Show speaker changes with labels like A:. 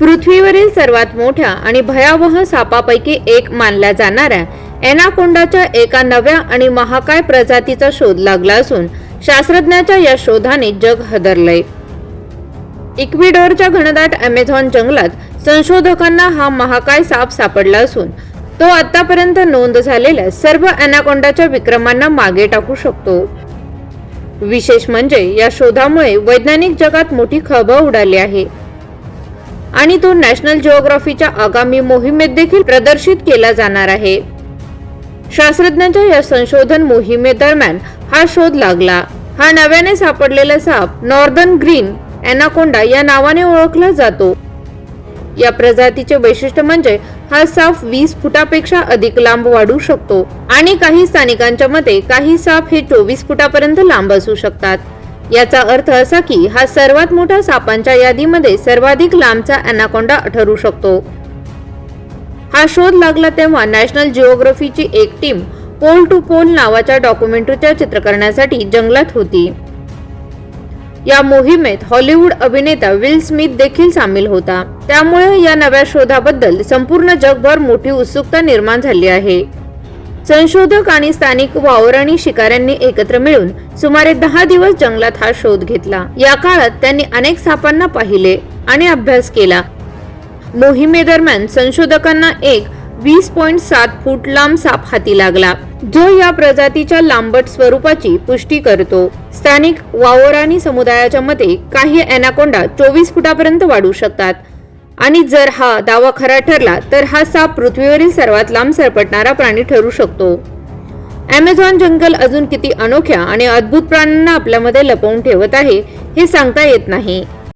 A: पृथ्वीवरील सर्वात मोठ्या आणि भयावह सापापैकी एक मानल्या जाणाऱ्या एनाकोंडाच्या एका नव्या आणि महाकाय प्रजातीचा शोध लागला असून शास्त्रज्ञाच्या या शोधाने जग हदरलंय. इक्विडोरच्या घनदाट अमेझॉन जंगलात संशोधकांना हा महाकाय साप सापडला असून तो आतापर्यंत नोंद झालेल्या सर्व अनाकोंडाच्या विक्रमांना मागे टाकू शकतो. विशेष म्हणजे या शोधामुळे वैज्ञानिक जगात मोठी खळबळ उडाली आहे. आणि तो नॅशनल जिओग्राफीच्या आगामी मोहिमेत देखील प्रदर्शित केला जाणार आहे. शास्त्रज्ञांच्या या संशोधन मोहिमेदरम्यान हा शोध लागला. हा नव्याने सापडलेला साप नॉर्दर्न ग्रीन एनाकोंडा या नावाने ओळखला जातो. या प्रजातीचे वैशिष्ट्य म्हणजे हा साप वीस फुटापेक्षा अधिक लांब वाढू शकतो आणि काही स्थानिकांच्या मते काही साप हे चोवीस फुटापर्यंत लांब असू शकतात. याचा अर्थ असा की हा सर्वात मोठ्या सापांच्या यादीमध्ये सर्वाधिक लांबचा अॅनाकोंडा ठरू शकतो. हा शोध लागला तेव्हा नॅशनल जिओग्राफीची एक टीम पोल टू पोल नावाच्या डॉक्युमेंटरीच्या चित्रकरणासाठी जंगलात होती. या मोहिमेत हॉलिवूड अभिनेता विल स्मिथ देखील सामील होता. त्यामुळे या नव्या शोधाबद्दल संपूर्ण जगभर मोठी उत्सुकता निर्माण झाली आहे. संशोधक आणि स्थानिक वावराणी शिकाऱ्यांनी एकत्र मिळून सुमारे दहा दिवस जंगलात हा शोध घेतला. या काळात त्यांनी अनेक सापांना पाहिले आणि अभ्यास केला. मोहिमेदरम्यान संशोधकांना एक वीस पॉइंट सात फूट लांब साप हाती लागला जो या प्रजातीच्या लांबट स्वरूपाची पुष्टी करतो. स्थानिक वावरानी समुदायाच्या मते काही अॅनाकोंडा चोवीस फुटापर्यंत वाढू शकतात. आणि जर हा दावा खरा ठरला तर हा साप पृथ्वीवरील सर्वात लांब सरपटणारा प्राणी ठरू शकतो. ॲमेझॉन जंगल अजून किती अनोख्या आणि अद्भुत प्राण्यांना आपल्यामध्ये लपवून ठेवत आहे हे सांगता येत नाही.